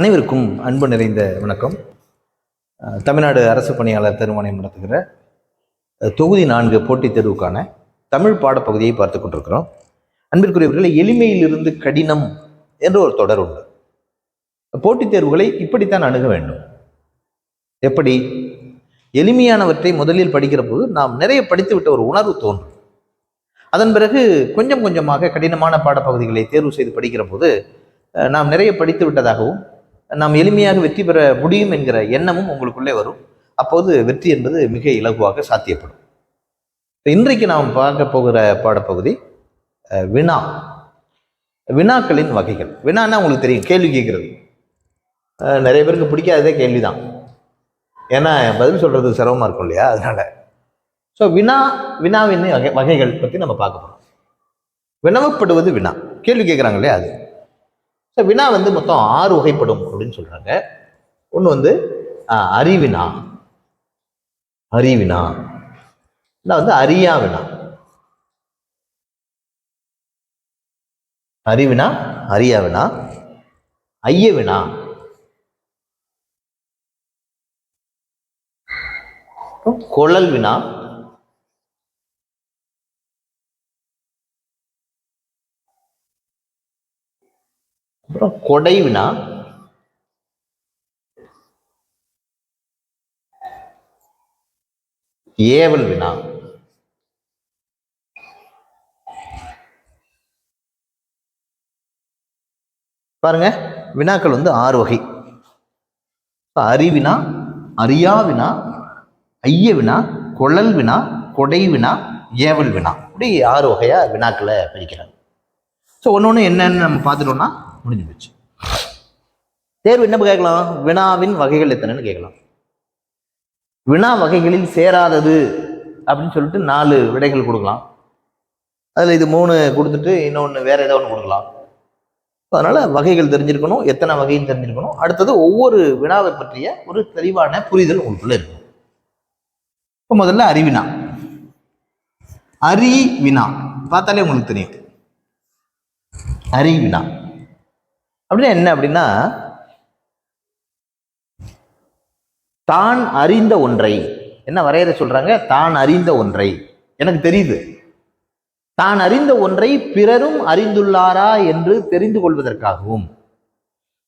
அனைவருக்கும் அன்பு நிறைந்த வணக்கம். தமிழ்நாடு அரசு பணியாளர் திருமணம் நடத்துகிற தொகுதி நான்கு போட்டித் தேர்வுக்கான தமிழ் பாடப்பகுதியை பார்த்து கொண்டிருக்கிறோம். அன்பிற்குரியவர்களை எளிமையிலிருந்து கடினம் என்ற ஒரு தொடர் உண்டு. போட்டித் தேர்வுகளை இப்படித்தான் அணுக வேண்டும். எப்படி? எளிமையானவற்றை முதலில் படிக்கிற போது நாம் நிறைய படித்துவிட்ட ஒரு உணர்வு தோன்றும். அதன் பிறகு கொஞ்சம் கொஞ்சமாக கடினமான பாடப்பகுதிகளை தேர்வு செய்து படிக்கிற போது நாம் நிறைய படித்து விட்டதாகவும் நாம் எளிமையாக வெற்றி பெற முடியும் என்கிற எண்ணமும் உங்களுக்குள்ளே வரும். அப்போது வெற்றி என்பது மிக இலகுவாக சாத்தியப்படும். இன்றைக்கு நாம் பார்க்க போகிற பாடப்பகுதி வினா. வினாக்களின் வகைகள். வினான்னா உங்களுக்கு தெரியும் கேள்வி கேட்குறது. நிறைய பேருக்கு பிடிக்காததே கேள்விதான். ஏன்னா பதில் சொல்கிறது சிரமமாக இருக்கும் இல்லையா? அதனால். ஸோ வினா வினாவின் வகை வகைகள் பற்றி நம்ம பார்க்க போகிறோம் வினவப்படுவது வினா. கேள்வி கேட்குறாங்க இல்லையா அது? இந்த வினா வந்து மொத்தம் ஆறு வகைப்படும் அப்படின்னு சொல்றாங்க. ஒன்று வந்து அறிவினா. அறிவினா. இல்லை வந்து அறியா வினா அறிவினா அறியா வினா ஐய வினா குழல் வினா அப்புறம் கொடைவினா ஏவல் வினா. பாருங்க வினாக்கள் வந்து ஆறு வகை. அறிவினா அறியா வினா ஐய வினா குழல் வினா கொடை வினா ஏவல் வினா. இப்படி ஆறு வகையா வினாக்களை பிரிக்கிறாங்க. ஸோ ஒன்று ஒன்று என்னன்னு நம்ம பார்த்துட்டோம்னா முடிஞ்சு போச்சு. தேர்வு என்ன கேட்கலாம்? வினாவின் வகைகள் எத்தனைன்னு கேட்கலாம். வினா வகைகளில் சேராதது அப்படின்னு சொல்லிட்டு நாலு விடைகள் கொடுக்கலாம். அதில் இது மூணு கொடுத்துட்டு இன்னொன்று வேற ஏதோ ஒன்று கொடுக்கலாம். அதனால வகைகள் தெரிஞ்சிருக்கணும் எத்தனை வகையும் தெரிஞ்சிருக்கணும். அடுத்தது ஒவ்வொரு வினாவை பற்றிய ஒரு தெளிவான புரிதல் உங்களுக்குள்ள இருக்கும் இப்போ முதல்ல அறிவினா. அறி வினா பார்த்தாலே உங்களுக்கு தெரியும். அறிவினா. அப்படின்னா என்ன அப்படின்னா தான் அறிந்த ஒன்றை. என்ன வரையறை சொல்றாங்க? தான் அறிந்த ஒன்றை. எனக்கு தெரியுது. தான் அறிந்த ஒன்றை பிறரும் அறிந்துள்ளாரா என்று தெரிந்து கொள்வதற்காகவும்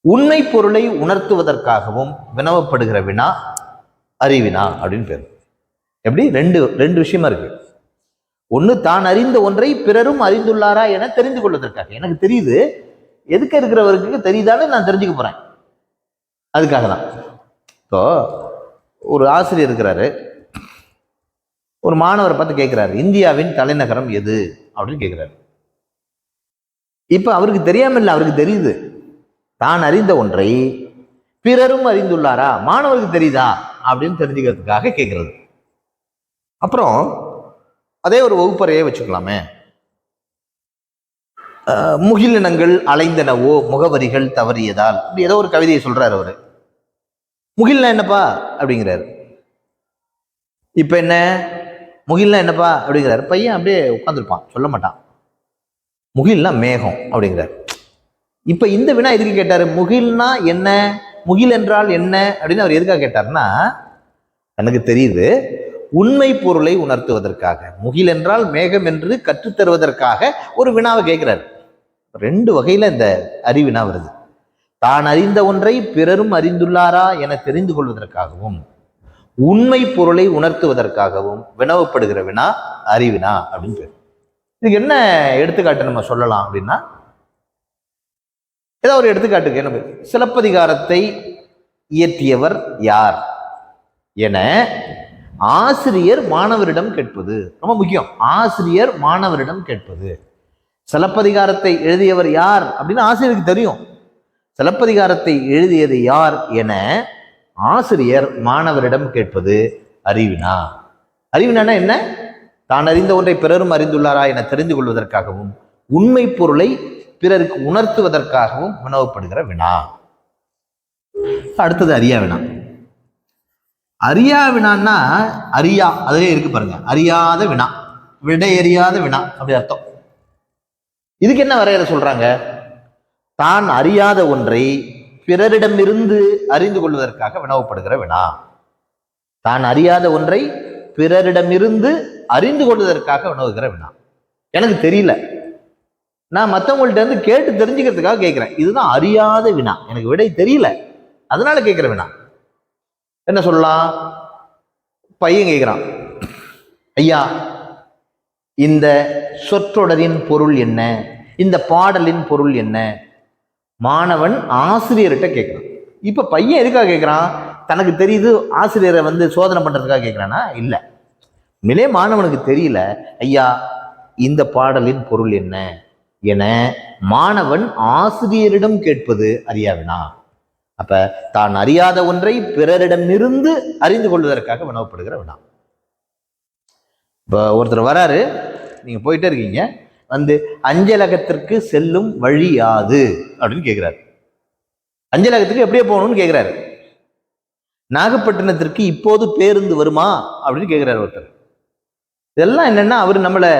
உண்மை பொருளை உணர்த்துவதற்காகவும் வினவப்படுகிற வினா அறிவினா அப்படின்னு பேர். எப்படி? ரெண்டு ரெண்டு விஷயமா இருக்கு. ஒன்று தான் அறிந்த ஒன்றை பிறரும் அறிந்துள்ளாரா என தெரிந்து கொள்வதற்காக. எனக்கு தெரியுது. எதுக்கு இருக்கிறவருக்கு தெரியுதான்னு நான் தெரிஞ்சுக்க போகிறேன் அதுக்காக தான். இப்போ ஒரு ஆசிரியர் இருக்கிறாரு. ஒரு மாணவரை பார்த்து கேட்குறாரு இந்தியாவின் தலைநகரம் எது? அப்படின்னு கேட்குறாரு இப்போ அவருக்கு தெரியாமல் இல்லை அவருக்கு தெரியுது. தான் அறிந்த ஒன்றை பிறரும் அறிந்துள்ளாரா? மாணவருக்கு தெரியுதா? அப்படின்னு தெரிஞ்சுக்கிறதுக்காக கேட்குறது அப்புறம் அதே ஒரு வகுப்பறையே வச்சுக்கலாமே. முகிலினங்கள் அலைந்தனவோ முகவரிகள் தவறியதால் இப்படி ஏதோ ஒரு கவிதையை சொல்றாரு அவரு. முகில்னா என்னப்பா? அப்படிங்கிறாரு. இப்ப என்ன? முகில்னா என்னப்பா? அப்படிங்கிறாரு. பையன் அப்படியே உட்காந்துருப்பான் சொல்ல மாட்டான். முகில்னா மேகம் அப்படிங்கிறார். இப்ப இந்த வினா எதுக்கு கேட்டாரு? முகில்னா என்ன? முகில் என்றால் என்ன? அப்படின்னு அவர் எதுக்காக கேட்டாருன்னா எனக்கு தெரியுது. உண்மை பொருளை உணர்த்துவதற்காக. முகில் என்றால் மேகம் என்று கற்றுத்தருவதற்காக ஒரு வினாவை கேட்கிறார். ரெண்டு வகையில் இந்த அறிவினா வருது. தான் அறிந்த ஒன்றை பிறரும் அறிந்துள்ளாரா என தெரிந்து கொள்வதற்காகவும் உண்மை பொருளை உணர்த்துவதற்காகவும் வினவப்படுகிற வினா அறிவினா அப்படின்னு பேர். இதுக்கு என்ன எடுத்துக்காட்டு நம்ம சொல்லலாம் அப்படின்னா ஏதோ ஒரு எடுத்துக்காட்டுக்கு என்ன சிலப்பதிகாரத்தை இயற்றியவர் யார்? என ஆசிரியர் மாணவரிடம் கேட்பது. ரொம்ப முக்கியம். ஆசிரியர் மாணவரிடம் கேட்பது. சிலப்பதிகாரத்தை எழுதியவர் யார் அப்படின்னு ஆசிரியருக்கு தெரியும். சிலப்பதிகாரத்தை எழுதியது யார் என ஆசிரியர் மாணவரிடம் கேட்பது அறிவினா. அறிவினானா என்ன? தான் அறிந்த ஒன்றை பிறரும் அறிந்துள்ளாரா என தெரிந்து கொள்வதற்காகவும் உண்மை பொருளை பிறருக்கு உணர்த்துவதற்காகவும் வினவப்படுகிற வினா. அடுத்தது அறியா வினா. அறியா வினான்னா அறியா அதுலேயே இருக்கு பாருங்க. அறியாத வினா விடை அறியாத வினா அப்படி அர்த்தம். இதுக்கு என்ன வரையறை சொல்றாங்க? தான் அறியாத ஒன்றை பிறரிடமிருந்து அறிந்து கொள்வதற்காக வினவப்படுகிற வினா. தான் அறியாத ஒன்றை பிறரிடமிருந்து அறிந்து கொள்வதற்காக வினவுகிற வினா. எனக்கு தெரியல. நான் மற்றவங்கள்ட்ட இருந்து கேட்டு தெரிஞ்சுக்கிறதுக்காக கேட்குறேன் இதுதான் அறியாத வினா. எனக்கு விடை தெரியல. அதனால கேட்குற வினா. என்ன சொல்லலாம்? பையன் கேட்குறான் ஐயா இந்த சொற்றொடரின் பொருள் என்ன? இந்த பாடலின் பொருள் என்ன? மாணவன் ஆசிரியர்கிட்ட கேட்குறான் இப்போ பையன் எதுக்காக கேட்குறான் தனக்கு தெரியுது ஆசிரியரை வந்து சோதனை பண்ணுறதுக்காக கேட்குறானா இல்லை. மிலே மாணவனுக்கு தெரியல ஐயா இந்த பாடலின் பொருள் என்ன? என மாணவன் ஆசிரியரிடம் கேட்பது அறியாவினா? அப்ப தான் அறியாத ஒன்றை பிறரிடமிருந்து அறிந்து கொள்வதற்காக வினவப்படுகிற வினா இப்போ ஒருத்தர் வராரு நீங்க போயிட்டே இருக்கீங்க வந்து அஞ்சலகத்திற்கு செல்லும் வழி யாது? அப்படின்னு கேட்குறாரு அஞ்சலகத்துக்கு எப்படியே போகணும்னு கேட்கிறாரு நாகப்பட்டினத்திற்கு இப்போது பேருந்து வருமா? அப்படின்னு கேட்குறாரு ஒருத்தர். இதெல்லாம் என்னன்னா அவர் நம்மளை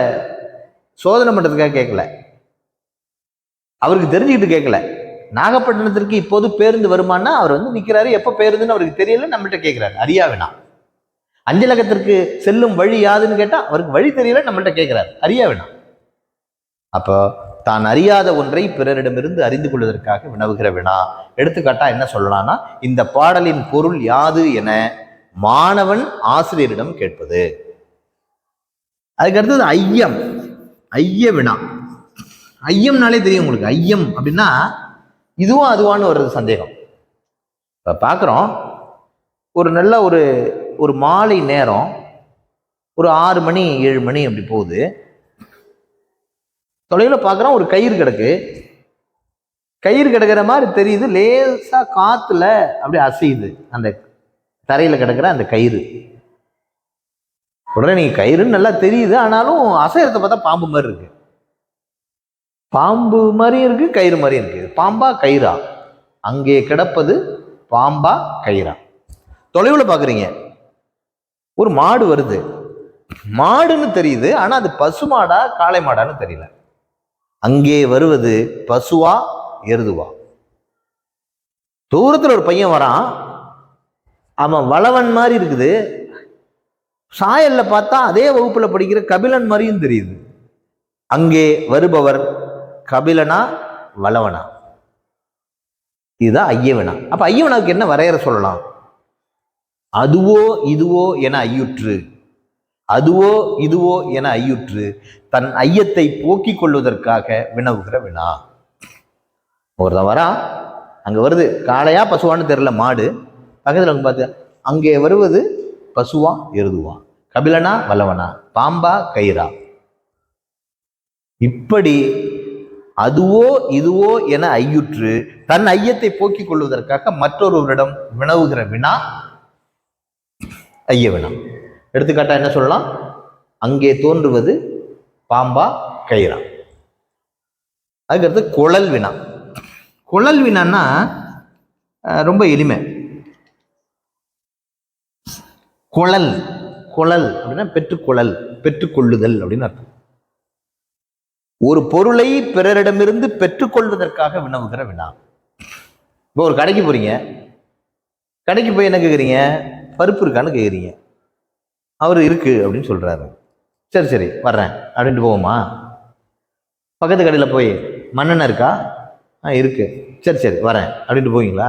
சோதனை பண்றதுக்காக கேட்கல அவருக்கு தெரிஞ்சுக்கிட்டு கேட்கல நாகப்பட்டினத்திற்கு இப்போது பேருந்து வருமானா? அவர் வந்து நிற்கிறாரு எப்போ பேருந்துன்னு அவருக்கு தெரியல. நம்மள்கிட்ட கேட்குறாரு அறியாவினா அஞ்சலகத்திற்கு செல்லும் வழி யாதுன்னு கேட்டால் அவருக்கு வழி தெரியல நம்மள்கிட்ட கேட்குறாரு அறியாவினா அப்போ தான் அறியாத ஒன்றை பிறரிடமிருந்து அறிந்து கொள்வதற்காக வினவுகிற வினா எடுத்துக்காட்டா என்ன சொல்லலாம்னா இந்த பாடலின் பொருள் யாது என மாணவன் ஆசிரியரிடம் கேட்பது. அதுக்கு அடுத்தது ஐயம். ஐய வினா. ஐயம்னாலே தெரியும் உங்களுக்கு. ஐயம் அப்படின்னா இதுவும் அதுவான்னு வருது சந்தேகம். இப்போ பார்க்குறோம் ஒரு நல்ல ஒரு ஒரு மாலை நேரம் ஒரு ஆறு மணி ஏழு மணி அப்படி போகுது. தொலைவில் பார்க்குறோம் ஒரு கயிறு கிடக்கு. கயிறு கிடக்கிற மாதிரி தெரியுது லேசாக காற்றுல அப்படியே அசையுது அந்த தரையில் கிடக்கிற அந்த கயிறு. உடனே நீங்கள் கயிறுன்னு நல்லா தெரியுது ஆனாலும் அசையறத பார்த்தா பாம்பு மாதிரி இருக்குது பாம்பு மாதிரியும் இருக்கு கயிறு மாதிரியும் இருக்கு. பாம்பா கயிறா? அங்கே கிடப்பது பாம்பா கயிறா. தொலைவில் பார்க்குறீங்க ஒரு மாடு வருது. மாடுன்னு தெரியுது ஆனால் அது பசு மாடா காளை மாடான்னு தெரியல. அங்கே வருவது பசுவா எருதுவா? தூரத்தில் ஒரு பையன் வரான். அவன் வளவன் மாதிரி இருக்குது. சாயலில் பார்த்தா அதே வகுப்பில் படிக்கிற கபிலன் மாதிரியும் தெரியுது. அங்கே வருபவர் கபிலனா வளவனா இதுதான் ஐயவனா. அப்ப ஐயவனாவுக்கு என்ன வரையற சொல்லலாம்? அதுவோ இதுவோ என ஐயுற்று. அதுவோ இதுவோ என ஐயுற்று. தன் ஐயத்தை போக்கிக் கொள்வதற்காக வினவுகிற வினா. ஒருத்தன் வரா அங்க வருது. காளையா பசுவான்னு தெரியல மாடு. பக்கத்தில் வந்து பார்த்து அங்கே வருவது பசுவா எருதுவா? கபிலனா வல்லவனா? பாம்பா கயிறா? இப்படி அதுவோ இதுவோ என ஐயுற்று தன் ஐயத்தை போக்கிக் கொள்வதற்காக மற்றொருவரிடம் வினவுகிற வினா ஐய வினா. எடுத்துக்காட்டா என்ன சொல்லலாம்? அங்கே தோன்றுவது பாம்பா கயிறா. அதுக்கடுத்து குழல் வினா. குழல் வினான்னா ரொம்ப எளிமை. குழல் குழல் அப்படின்னா பெற்றுக்குழல் பெற்றுக்கொள்ளுதல் அப்படின்னு அர்த்தம். ஒரு பொருளை பிறரிடமிருந்து பெற்றுக்கொள்வதற்காக வினவுகிற வினா. இப்போ ஒரு கடைக்கு போறீங்க. கடைக்கு போய் என்ன கேட்குறீங்க பருப்பு இருக்கான்னு கேட்குறீங்க அவர் இருக்கு அப்படின்னு சொல்றாரு. சரி சரி வர்றேன். அப்படின்ட்டு போவோமா? பக்கத்து கடையில் போய் மண்ணெண்ணெய் இருக்கா? ஆ இருக்கு. சரி சரி வரேன் அப்படின்ட்டு போவீங்களா?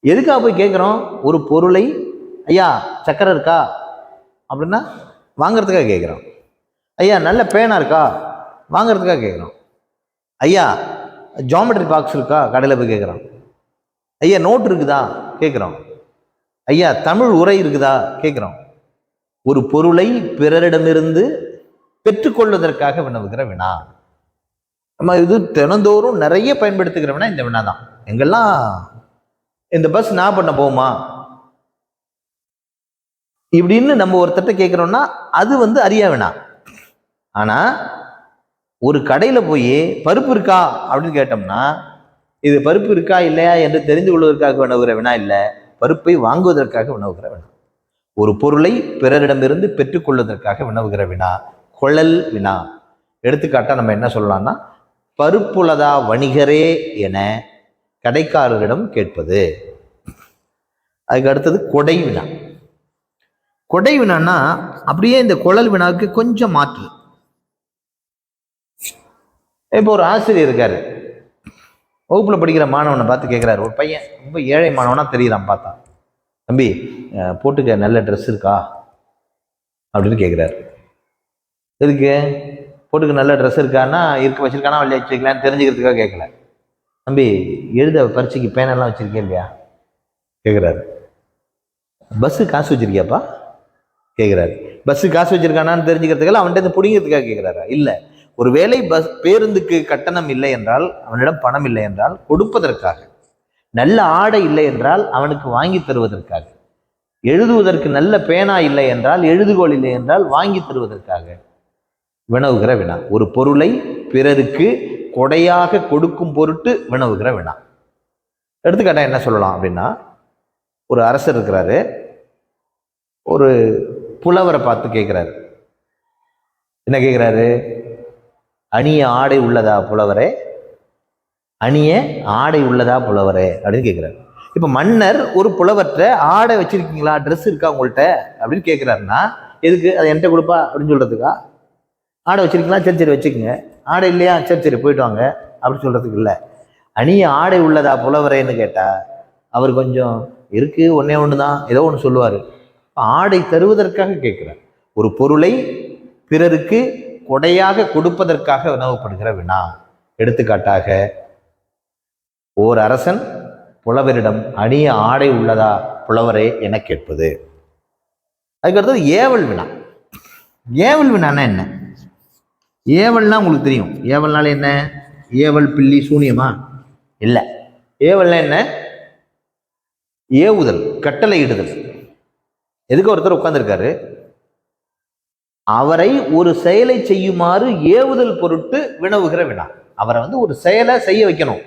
எதுக்காக போய் கேட்குறோம் ஒரு பொருளை ஐயா சக்கரை இருக்கா? அப்படின்னா வாங்கிறதுக்காக கேட்குறோம் ஐயா நல்ல பேனா இருக்கா? வாங்குறதுக்காக கேட்குறோம் ஐயா ஜாமெட்ரி பாக்ஸ் இருக்கா? கடையில் போய் கேட்குறோம் ஐயா நோட் இருக்குதா? கேட்குறோம் ஐயா தமிழ் உரை இருக்குதா? கேட்குறோம் ஒரு பொருளை பிறரிடமிருந்து பெற்றுக்கொள்வதற்காக வினவுகிற வினா. நம்ம இது தினந்தோறும் நிறைய பயன்படுத்துகிற வினா இந்த வினா தான். எங்கெல்லாம் இந்த பஸ் நான் பண்ண போகுமா? இப்படின்னு நம்ம ஒருத்தட்ட கேட்குறோம்னா அது வந்து அறியா வினா. ஆனால் ஒரு கடையில் போய் பருப்பு இருக்கா அப்படின்னு கேட்டோம்னா இது பருப்பு இருக்கா இல்லையா என்று தெரிந்து கொள்வதற்காக வினவுகிற வினா இல்லை பருப்பை வாங்குவதற்காக வினவுகிற வினா. ஒரு பொருளை பிறரிடமிருந்து பெற்றுக்கொள்வதற்காக வினவுகிற வினா கொழல் வினா. எடுத்துக்காட்டாக நம்ம என்ன சொல்லலாம்னா பருப்புலதா வணிகரே என கடைக்காரரிடம் கேட்பது. அதுக்கு அடுத்தது கொடை வினா. கொடை வினான்னா அப்படியே இந்த குழல் வினாவுக்கு கொஞ்சம் மாற்று. இப்போ ஒரு ஆசிரியர் இருக்கார். வகுப்பில் படிக்கிற மாணவனை பார்த்து கேட்குறாரு ஒரு பையன் ரொம்ப ஏழை மாணவனாக தெரியுறான் பார்த்தா தம்பி போட்டுக்க நல்ல ட்ரெஸ் இருக்கா? அப்படின்னு கேட்குறாரு எதுக்கு? போட்டுக்க நல்ல ட்ரெஸ் இருக்கான்னா இருக்க வச்சுருக்கானா வெளியே வச்சுருக்கலான்னு தெரிஞ்சுக்கிறதுக்காக கேட்கல தம்பி எழுத பரீட்சைக்கு பேனெல்லாம் வச்சுருக்கேன் இல்லையா? கேட்குறாரு பஸ்ஸு காசு வச்சுருக்கியாப்பா? கேட்குறாரு பஸ்ஸு காசு வச்சுருக்கானான்னு தெரிஞ்சுக்கிறதுக்காக அவன்கிட்ட பிடிங்கிறதுக்காக கேட்குறாரா இல்லை. ஒருவேளை பஸ் பேருந்துக்கு கட்டணம் இல்லை என்றால் அவனிடம் பணம் இல்லை என்றால் கொடுப்பதற்காக. நல்ல ஆடை இல்லை என்றால் அவனுக்கு வாங்கி தருவதற்காக. எழுதுவதற்கு நல்ல பேனா இல்லை என்றால் எழுதுகோள் இல்லை என்றால் வாங்கி தருவதற்காக. வினவுகிற வினா. ஒரு பொருளை பிறருக்கு கொடையாக கொடுக்கும் பொருட்டு வினவுகிற வினா. எடுத்துக்காட்டா என்ன சொல்லலாம் அப்படின்னா ஒரு அரசர் இருக்கிறாரு. ஒரு புலவரை பார்த்து கேட்குறாரு. என்ன கேட்குறாரு? அணிய ஆடை உள்ளதா புலவரே? அணிய ஆடை உள்ளதா புலவரே? அப்படின்னு கேட்குறாரு இப்போ மன்னர் ஒரு புலவர்கிட்ட ஆடை வச்சிருக்கீங்களா? ட்ரெஸ் இருக்கா உங்கள்கிட்ட அப்படின்னு கேட்குறாருன்னா எதுக்கு? அதை என்கிட்ட கொடுப்பா அப்படின்னு சொல்கிறதுக்கா ஆடை வச்சிருக்கீங்களா? சரி சரி வச்சுக்கோங்க. ஆடை இல்லையா? சரி சரி போயிட்டு வாங்க. அப்படின்னு சொல்கிறதுக்கு இல்லை. அணிய ஆடை உள்ளதா புலவரேன்னு கேட்டால் அவர் கொஞ்சம் இருக்கு ஒன்னே ஒன்று தான் ஏதோ ஒன்று சொல்லுவார். ஆடை தருவதற்காக கேட்கிறார் ஒரு பொருளை பிறருக்கு கொடையாக கொடுப்பதற்காக வினவப்படுகிற வினா. எடுத்துக்காட்டாக ஓர் அரசன் புலவரிடம் அணிய ஆடை உள்ளதா புலவரே என கேட்பது. அதுக்கடுத்தது ஏவல் வினா. ஏவல் வினான்னா என்ன? ஏவல்னா உங்களுக்கு தெரியும். ஏவல்னால என்ன? ஏவல் பில்லி சூனியமா? இல்லை. ஏவல்னா என்ன? ஏவுதல் கட்டளை இடுதல் எதுக்கு ஒருத்தர் உட்காந்துருக்காரு அவரை ஒரு செயலை செய்யுமாறு ஏவுதல் பொருட்டு வினவுகிற வினா. அவரை வந்து ஒரு செயலை செய்ய வைக்கணும்.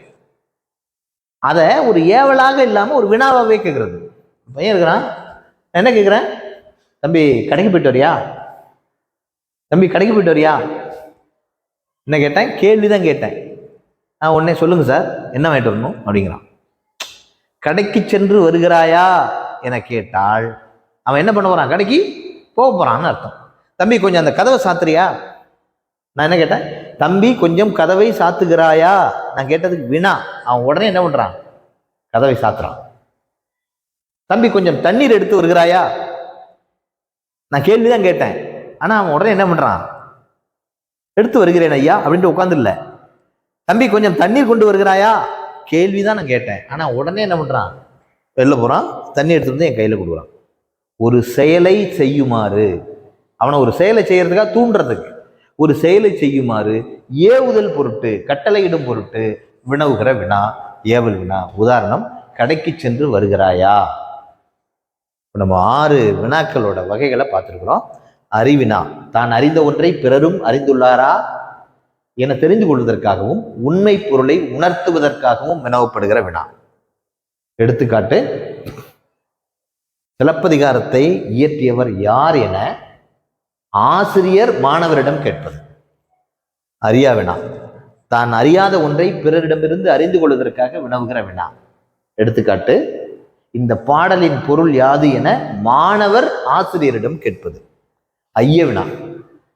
அதை ஒரு ஏவலாக இல்லாமல் ஒரு வினாவாகவே கேட்கறது பையன் இருக்கிறான். நான் என்ன கேட்குறேன் தம்பி கடைக்கு போயிட்டு வரியா? தம்பி கடைக்கு போயிட்டு வரியா? என்ன கேட்டேன்? கேள்வி தான் கேட்டேன். நான் உடனே சொல்லுங்க சார். என்ன வாங்கிட்டு வரணும்? அப்படிங்கிறான். கடைக்கு சென்று வருகிறாயா? என கேட்டால் அவன் என்ன பண்ண போகிறான் கடைக்கு போக போகிறான்னு அர்த்தம். தம்பி கொஞ்சம் அந்த கதவை சாத்துறியா? நான் என்ன கேட்டேன்? தம்பி கொஞ்சம் கதவை சாத்துகிறாயா? நான் கேட்டதுக்கு வினா. அவன் உடனே என்ன பண்ணுறான் கதவை சாத்துறான். தம்பி கொஞ்சம் தண்ணீர் எடுத்து வருகிறாயா? நான் கேள்விதான் கேட்டேன். ஆனால் அவன் உடனே என்ன பண்ணுறான் எடுத்து வருகிறேன் ஐயா அப்படின்ட்டு உட்காந்துல்ல தம்பி கொஞ்சம் தண்ணீர் கொண்டு வருகிறாயா? கேள்விதான் நான் கேட்டேன். ஆனால் உடனே என்ன பண்ணுறான் வெளில போகிறான் தண்ணி எடுத்துகிட்டு வந்து என் கையில் கொடுக்குறான். ஒரு செயலை செய்யுமாறு. அவனை ஒரு செயலை செய்யறதுக்காக தூண்டுறதுக்கு. ஒரு செயலை செய்யுமாறு ஏவுதல் பொருட்டு கட்டளையிடும் பொருட்டு வினவுகிற வினா ஏவல் வினா. உதாரணம் கடைக்கு சென்று வருகிறாயா? நம்ம ஆறு வினாக்களோட வகைகளை பார்த்துருக்குறோம். அறிவினா தான் அறிந்த ஒன்றை பிறரும் அறிந்துள்ளாரா? என தெரிந்து கொள்வதற்காகவும் உண்மை பொருளை உணர்த்துவதற்காகவும் வினவப்படுகிற வினா. எடுத்துக்காட்டு சிலப்பதிகாரத்தை இயற்றியவர் யார் என ஆசிரியர் மாணவரிடம் கேட்பது. அறியா வினா. தான் அறியாத ஒன்றை பிறரிடமிருந்து அறிந்து கொள்வதற்காக வினவுகிற வினா. எடுத்துக்காட்டு இந்த பாடலின் பொருள் யாது என மாணவர் ஆசிரியரிடம் கேட்பது. ஐய வினா.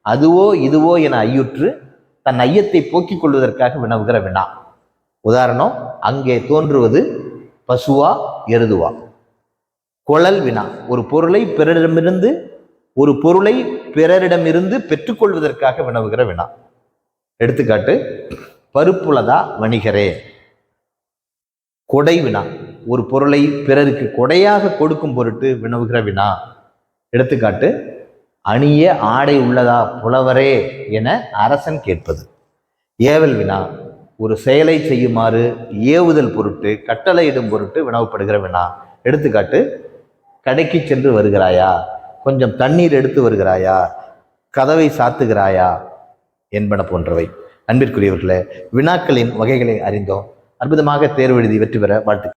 அதுவோ இதுவோ என ஐயுற்று தன் ஐயத்தை போக்கிக் கொள்வதற்காக வினவுகிற வினா. உதாரணம் அங்கே தோன்றுவது பசுவா எருதுவா. குழல் வினா. ஒரு பொருளை பிறரிடமிருந்து ஒரு பொருளை பிறரிடமிருந்து பெற்றுக்கொள்வதற்காக வினவுகிற வினா. எடுத்துக்காட்டு பருப்புலதா வணிகரே. கொடை வினா. ஒரு பொருளை பிறருக்கு கொடையாக கொடுக்கும் பொருட்டு வினவுகிற வினா. எடுத்துக்காட்டு அணிய ஆடை உள்ளதா புலவரே என அரசன் கேட்பது. ஏவல் வினா. ஒரு செயலை செய்யுமாறு ஏவுதல் பொருட்டு கட்டளையிடும் பொருட்டு வினவப்படுகிற வினா. எடுத்துக்காட்டு கடைக்கு சென்று வருகிறாயா? கொஞ்சம் தண்ணீர் எடுத்து வருகிறாயா? கதவை சாத்துகிறாயா? என்பன போன்றவை. அன்பிற்குரியவர்களே வினாக்களின் வகைகளை அறிந்தோம். அற்புதமாக தேர்வு எழுதி வெற்றி பெற வாழ்த்து